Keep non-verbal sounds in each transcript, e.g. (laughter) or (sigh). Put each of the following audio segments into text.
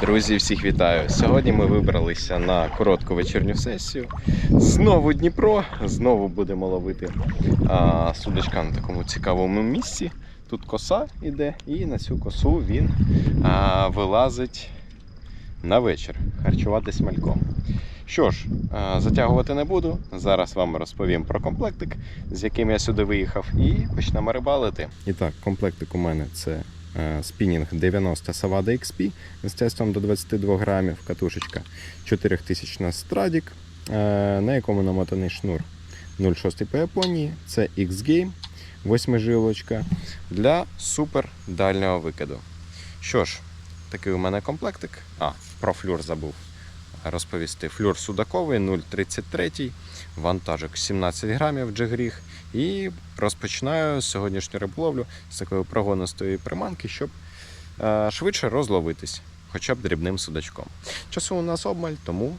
Друзі, всіх вітаю! Сьогодні ми вибралися на коротку вечірню сесію. Знову Дніпро, знову будемо ловити судочка на такому цікавому місці. Тут коса йде, і на цю косу він а, вилазить на вечір харчуватись мальком. Що ж, а, затягувати не буду. Зараз вам розповім про комплектик, з яким я сюди виїхав, і почнемо рибалити. І так, комплектик у мене це спінінг 90 Savada XP з тестом до 22 грамів, катушечка 4000 страдік, е, на якому намотаний шнур 0,6 по Японії. Це X-Game, 8 жилочка для супер дальнього викиду. Що ж, такий у мене комплектик. А, про флюр забув розповісти. Флюр судаковий 0,33, вантажик 17 грамів джигріг. І розпочинаю сьогоднішню риболовлю з такої прогонистої приманки, щоб е, швидше розловитись, хоча б дрібним судачком. Часу у нас обмаль, тому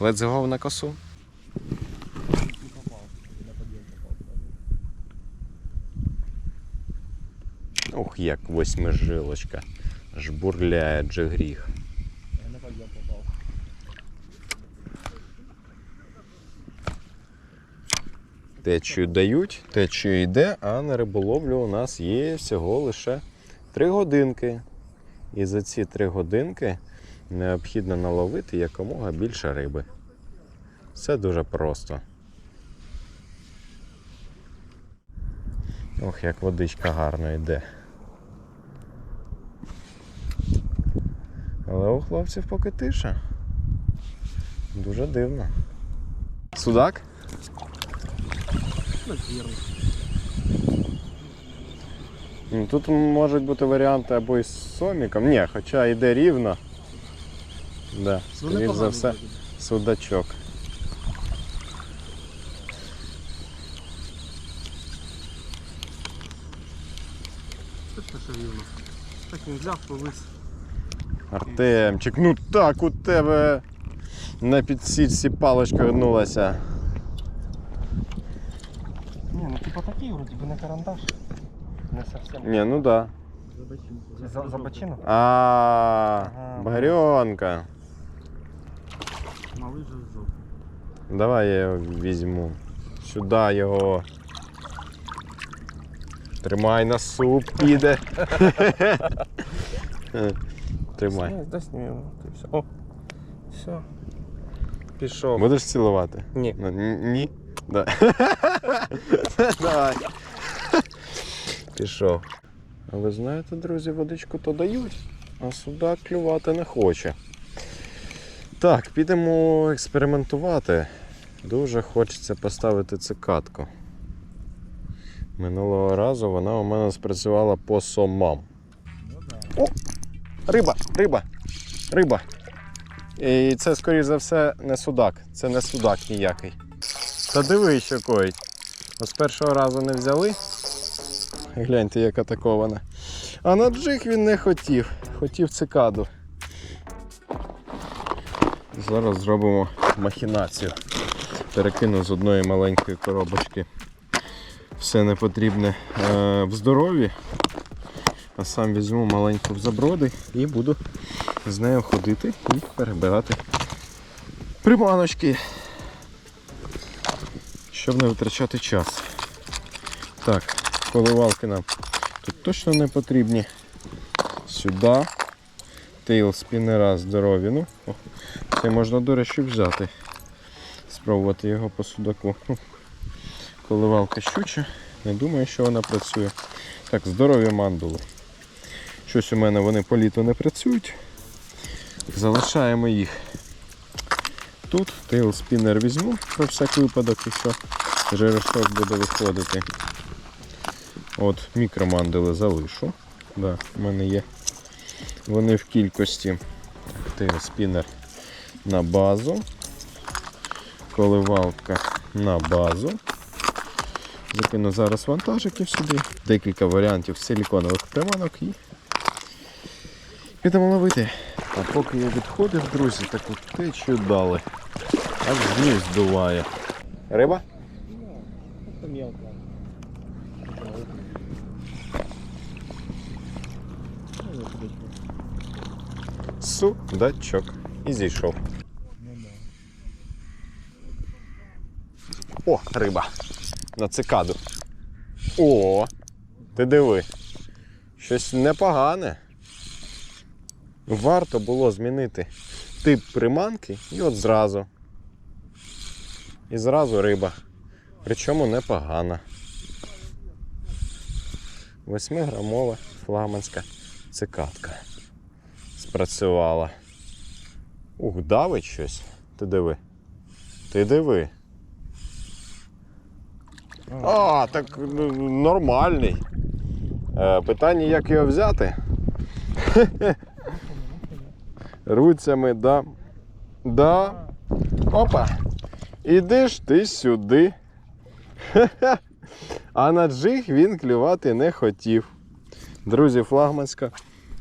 let's go на косу. Ух, як восьмижилочка. Жбурляє джигріг. Я на подъем попал. Течію дають, течію йде, а на риболовлю у нас є всього лише 3 годинки. І за ці 3 годинки необхідно наловити якомога більше риби. Все дуже просто. Ох, як водичка гарно йде. Але у хлопців поки тиша. Дуже дивно. Судак? Ну, Тут можуть бути варіанти або із соміком. Ні, хоча йде рівно. Да, скоріш за все, судачок. Точно що рівно. Так він взяв, повис. Артемчик, ну так у тебе на підсічці паличка гнулася. Не, ну типа такий вроде бы на карандаш. Не совсем. Ні, ну да. За, за бочину? А, Ага. багрьонка. Малий же в жопу. Давай я його візьму. Сюди його. Тримай на суп, піде. (laughs) Тримай. Дай сними его. Все. О, все. Пішов. Будеш цілувати? Ні. Ну, н- Ні? Да. (laughs) Давай. Пішов. А ви знаєте, друзі, водичку то дають, а судак клювати не хоче. Так, підемо експериментувати. Дуже хочеться поставити цикатку. Минулого разу вона у мене спрацювала по сомам. О! Риба! Риба! Риба! І це, скоріш за все, не судак. Це не судак ніякий. Та диви, що коїть. З першого разу не взяли. Гляньте, яка атакована. А на джиг він не хотів. Хотів цикаду. Зараз зробимо махінацію. Перекину з одної маленької коробочки все непотрібне е, в здоров'ї. А сам візьму маленьку в заброди і буду з нею ходити і перебирати приманочки, щоб не витрачати час. Так, коливалки нам тут точно не потрібні. Сюди. Тейл спінера здорові. Ну, це можна, до речі, взяти. Спробувати його по судаку. Коливалка щуча. Не думаю, що вона працює. Так, здорові мандули. Щось у мене вони по літу не працюють. Залишаємо їх тут. Тейл спінер візьму про всяк випадок, якщо жерешок буде виходити. От, мікромандили залишу. Да, у мене є. Вони в кількості. Тейл спінер на базу. Коливалка на базу. Закину зараз вантажиків сюди. Декілька варіантів силіконових приманок і підемо ловити. А поки я відходив, друзі, таку течію дали. Аж зніс здуває. Риба? Судачок. І зійшов. О, риба. На цикаду. О, ти диви. Щось непогане. Варто було змінити тип приманки і от зразу. І зразу риба. Причому непогана. Восьмиграмова флагманська цикадка. Спрацювала. Ух, давить щось. Ти диви. Ти диви. А, так ну, нормальний. Е, питання, як його взяти? (laughs) Руцями, да. Да. Опа. Іди ж ти сюди. (laughs) А на джиг він клювати не хотів. Друзі, флагманська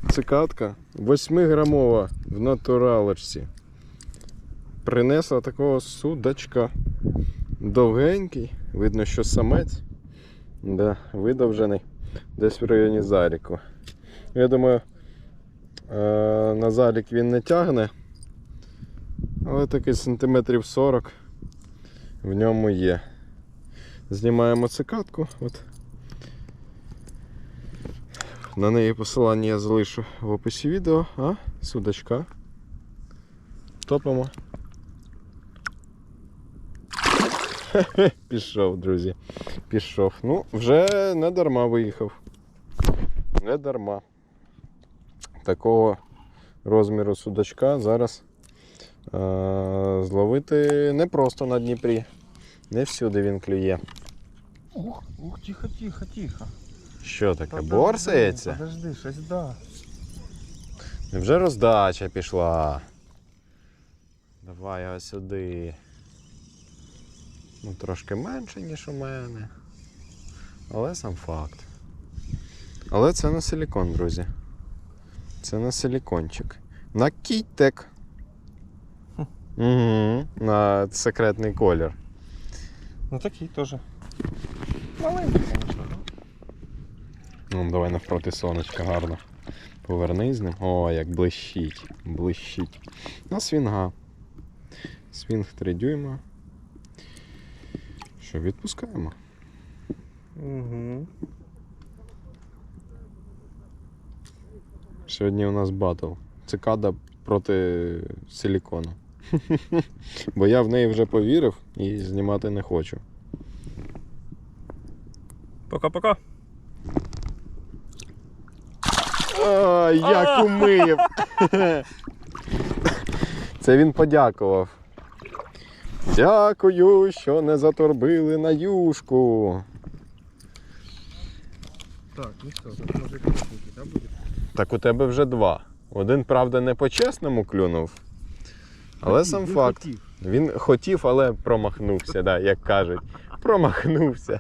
цикадка 8-грамова в натуралочці. Принесла такого судачка. Довгенький, видно, що самець. Да, видовжений. Десь в районі заліку. Я думаю, е, на залік він не тягне. Але такий сантиметрів 40 в ньому є. Знімаємо цикадку. От. На неї посилання я залишу в описі відео, а судачка. Топимо. (laughs) Пішов, друзі. Пішов. Ну, вже не дарма виїхав. Не дарма. Такого розміру судачка зараз е- зловити не просто на Дніпрі. Не всюди він клює. Ух, ух, тихо, тихо, тихо. Що таке? Подожди, Борсається? Подожди, щось да. Вже роздача пішла. Давай його сюди. Ну, трошки менше, ніж у мене. Але сам факт. Але це на силікон, друзі. Це на силікончик. На кітек. Угу. На секретний колір. Ну такий теж. Маленький. Ну, давай навпроти сонечка гарно. Поверни з ним. О, як блищить. Блищить. На свінга. Свінг 3 дюйма. Що, відпускаємо? Угу. Сьогодні у нас батл. Цикада проти силікону. Бо я в неї вже повірив і знімати не хочу. Пока-пока. А, як умив! Це він подякував. Дякую, що не заторбили на юшку. Так, ну що, може крупненький, да, буде? Так у тебе вже два. Один, правда, не по-чесному клюнув. Але сам Він факт. хотів. Він хотів, але промахнувся, да, як кажуть. Промахнувся.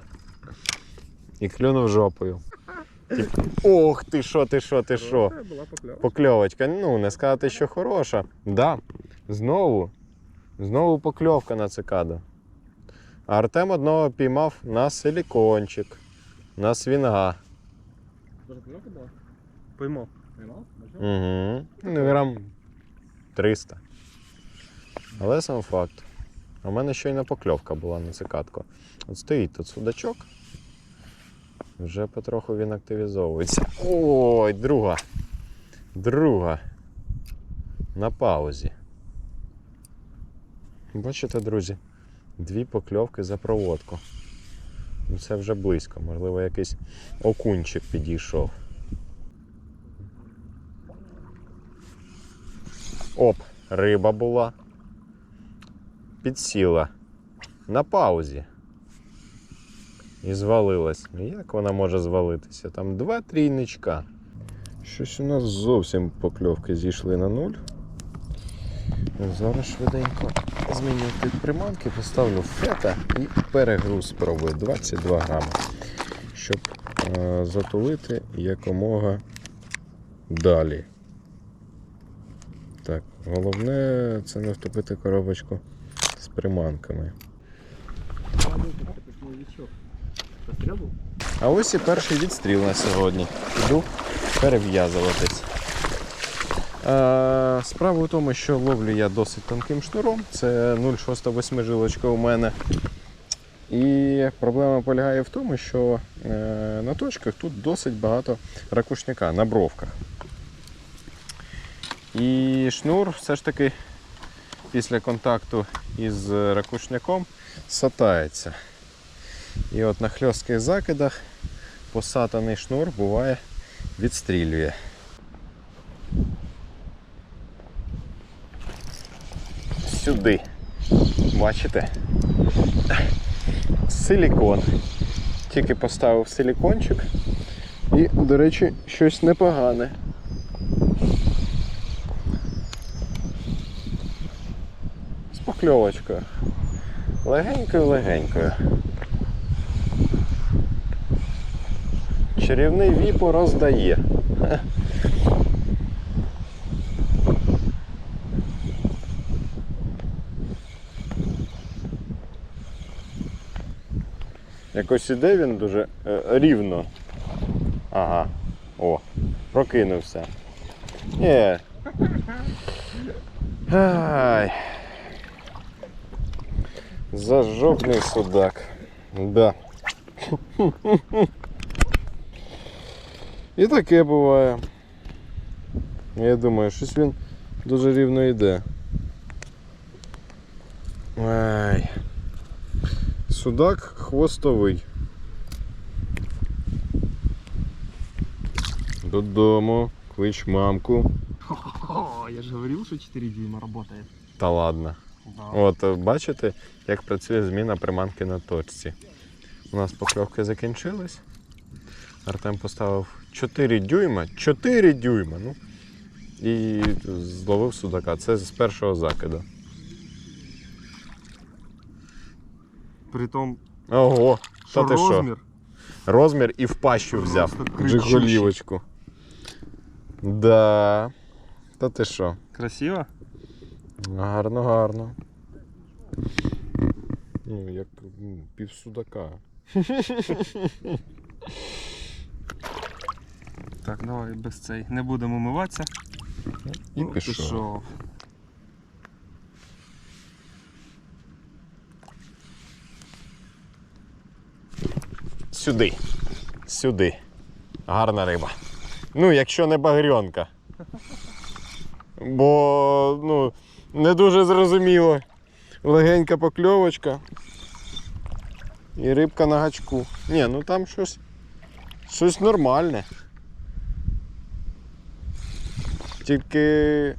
І клюнув жопою. Ох ти що, ти що, ти що. Була покльовка. Покльовочка, ну не сказати, що хороша. Да, знову. Знову покльовка на цикаду. А Артем одного піймав на силікончик, на свінга. Може покльовка була? Поймав. Поймав? Угу. Ну, грам 300. Але сам факт. У мене щойно покльовка була на цикадку. От стоїть тут судачок. Вже потроху він активізовується. Ой, друга. Друга. На паузі. Бачите, друзі? Дві покльовки за проводку. Ну, Це вже близько. Можливо, якийсь окунчик підійшов. Оп, риба була. Підсіла. На паузі. І звалилась. Як вона може звалитися? Там два трійничка. Щось у нас зовсім покльовки зійшли на нуль. Зараз швиденько зміню тип приманки, поставлю фета і перегруз спробую 22 грами. Щоб е, затулити якомога далі. Так, головне це не втопити коробочку з приманками. А ось і перший відстріл на сьогодні. Іду перев'язуватись. Е, Справа в тому, що ловлю я досить тонким шнуром. Це 0,68 жилочка у мене. І проблема полягає в тому, що е, на точках тут досить багато ракушняка на бровках. І шнур все ж таки після контакту із ракушняком сатається. І от на хльостких закидах посатаний шнур буває відстрілює. Сюди. Бачите? Силікон. Тільки поставив силікончик. І, до речі, щось непогане. З покльовочкою. Легенькою-легенькою. Чарівний віпо роздає. Якось іде він дуже е, рівно. Ага. О, прокинувся. Є. Ай. Зажопний судак. Да. І таке буває. Я думаю, щось він дуже рівно йде. Ай. Судак хвостовий. Додому, клич мамку. О, я же говорил, что 4 дюйма работает. Та ладно. Да. От е, бачите, як працює зміна приманки на точці. У нас покльовки закінчились. Артем поставив 4 дюйма. 4 дюйма. Ну. І зловив судака. Це з першого закиду. Притом, Ого, та что ти що? розмір Розмір і в пащу взяв. Просто Да. Та ти що? красиво. Гарно, гарно. Ну, як м, пів судака. (laughs) Так, давай без цей. Не будемо миватися. І Ну, пішов. Сюди. Сюди. Гарна риба. Ну, якщо не багрьонка. Бо, ну, не дуже зрозуміло. Легенька покльовочка. І рибка на гачку. Ні, ну там щось. Щось нормальне. Тільки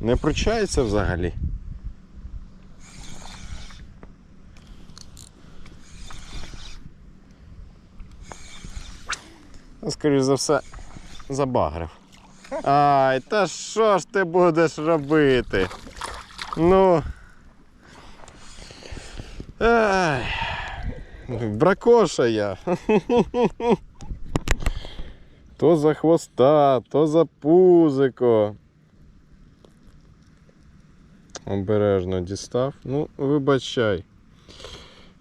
не пручається взагалі. А, Скоріш за все, забагрив. Ай, та що ж ти будеш робити? Ну. Ай, бракоша я. (laughs) То за хвоста, то за пузико. Обережно дістав. Ну, вибачай.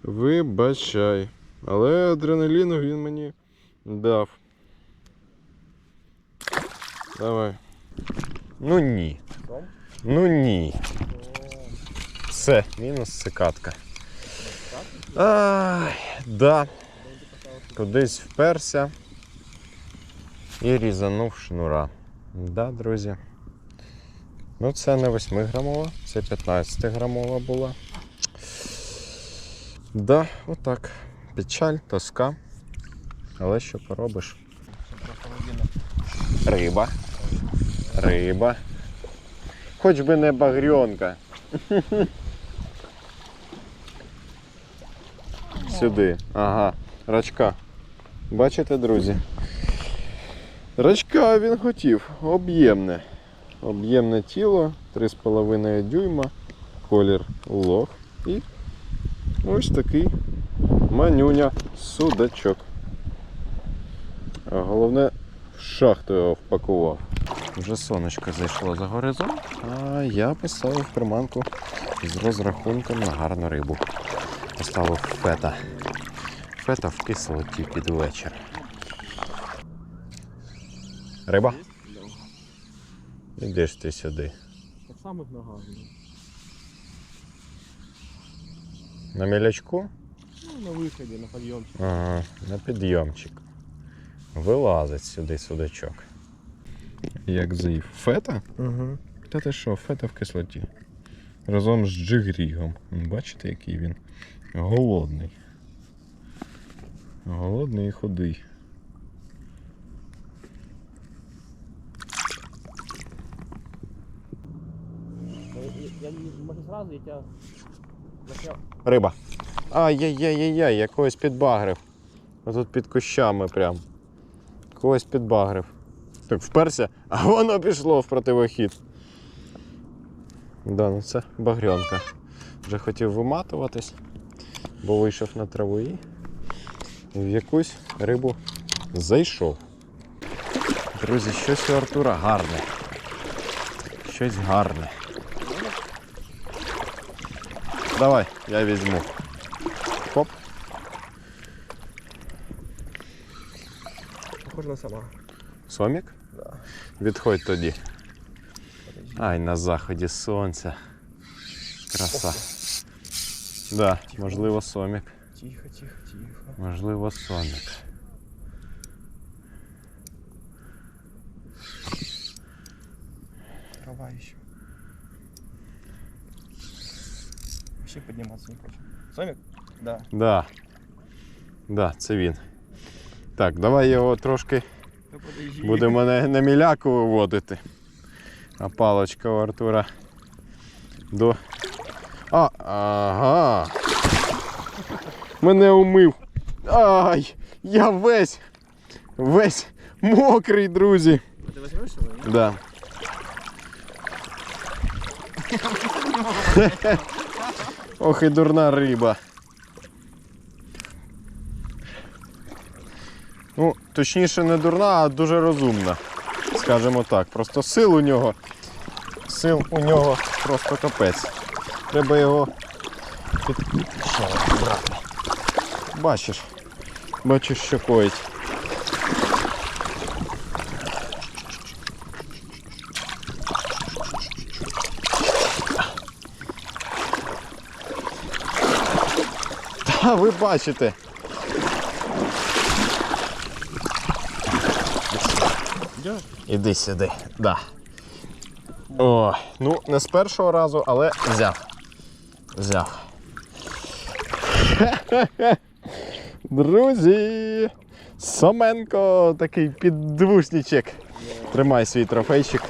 Вибачай. Але адреналіну він мені дав. Давай. Ну ні. Ну ні. Все, мінус цикатка. Ай, да. Кудись вперся і різанув шнура. Да, друзі. Ну, це не 8 грамова, це 15 грамова була. Да, отак. Печаль, тоска. Але що поробиш? Риба. Риба. Хоч би не багрьонка. Сюди. Ага, рачка. Бачите, друзі? Рачка він хотів. Об'ємне. Об'ємне тіло, 3,5 дюйма, колір лох і ось такий манюня судачок. А головне, в шахту його впакував. Вже сонечко зайшло за горизонт, а я поставив приманку з розрахунком на гарну рибу. Поставив фета. Фета в кислоті під вечір. Риба? Іди ж ти сюди. Так самих ногах. На мілячку? Ну, на виході, на підйом. Ага, на підйомчик. Вилазить сюди судачок. Як зив. Фета? Угу. Та ти що, фета в кислоті. Разом з джигрігом. Бачите, який він? Голодний. Голодний і худий. Я, може зразу, я тебе. Риба. Ай-яй-яй-яй-яй, я когось підбагрив. Отут під кущами прям. Когось підбагрив. Так вперся, а воно пішло в противохід. Да, ну це багрьонка. Вже хотів виматуватись, бо вийшов на траву і в якусь рибу зайшов. Друзі, щось у Артура гарне. Щось гарне. Давай, я візьму. Хоп. Похоже на сама. Сомік? Да. Відходь тоді. Ай, на заході сонця. Краса. Да, можливо, сомік. Тихо, тихо, тихо. Можливо, сомік. Трава еще. Вообще подниматься не хочет. Сомик? Да. Да. Да, це він. Так, давай його трошки Ну подожди. буде мене на міляку виводити. А палочка у Артура до. А, ага. Мене умив. Ай! Я весь! Весь мокрий, друзі. А ты возьмешь его? Ох і дурна риба. Ну, точніше, не дурна, а дуже розумна. Скажімо так. Просто сил у нього. Сил у нього просто капець. Треба його під... Бачиш. Бачиш, що коїть. Та ви бачите. Іди сюди. Да. О, ну не з першого разу, але взяв. Взяв. (laughs) Друзі! Соменко такий піддвушничок. Тримай свій трофейчик.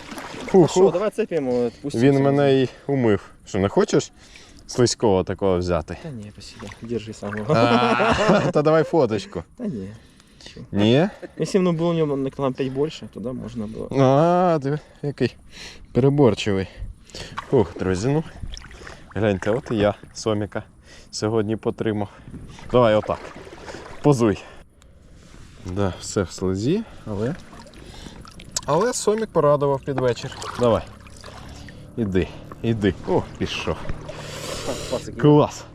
Фу, фу. давай отпустим. Він мене і умив. Що, не хочеш слизького такого взяти? Да не, спасибо. Держи сам его. А, Та давай фоточку. Да не. Чё. Ні? Если бы ну, было у него на килограмм 5 больше, тогда можно было. А, ти який переборчивий. Фух, друзі, ну. Гляньте, от і я соміка сьогодні потримав. Давай отак. Позуй. Да, все в слезі, але. Але сомік порадував під вечір. Давай. Іди, іди. О, пішов. Клас.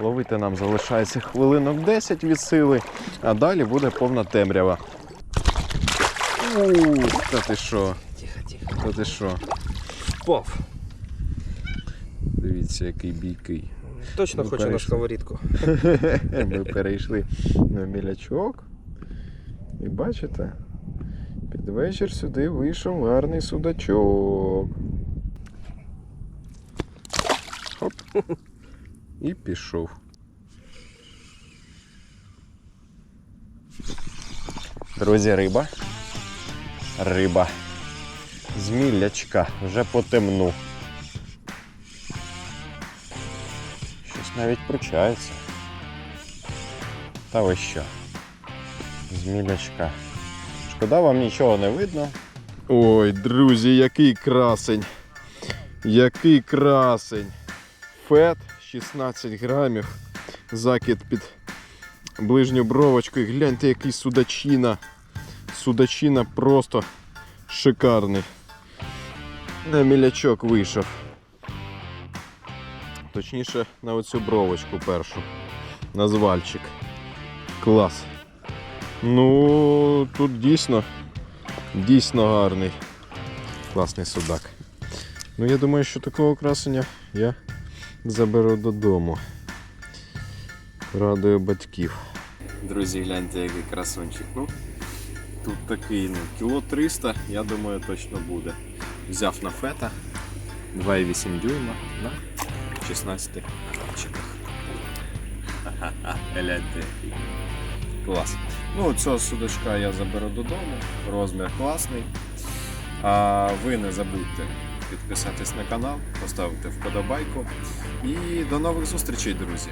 Ловити нам залишається хвилинок 10 від сили, а далі буде повна темрява. Ух, та ти що? Тихо, тихо. Та ти що? Пов. Дивіться, який бійкий. Точно Ну, хочу на конечно. сковорідку. (laughs) Ми перейшли на мілячок. І бачите, під вечір сюди вийшов гарний судачок. Хоп. І пішов. Друзі, риба. Риба. З мілячка вже потемну. Щось навіть пручається. Та ви що? З мілячка. Шкода, вам нічого не видно. Ой, друзі, який красень. Який красень. Фет 16 грамів. Закид під ближню бровочку. І гляньте, який судачина. Судачина просто шикарний. На мілячок вийшов. Точніше, на оцю бровочку першу. На звальчик. Клас. Ну, тут дійсно, дійсно гарний. Класний судак. Ну я думаю, що такого красення я заберу додому. Радую батьків. Друзі, гляньте, який красунчик. Ну, тут такий, ну, кіло 300, я думаю, точно буде. Взяв на фета 2,8 дюйма на 16 пальчиках. Ха-ха-ха, гляньте який. Клас. Ну, цього судочка я заберу додому, розмір класний. А ви не забудьте підписатись на канал, поставити вподобайку. І до нових зустрічей, друзі!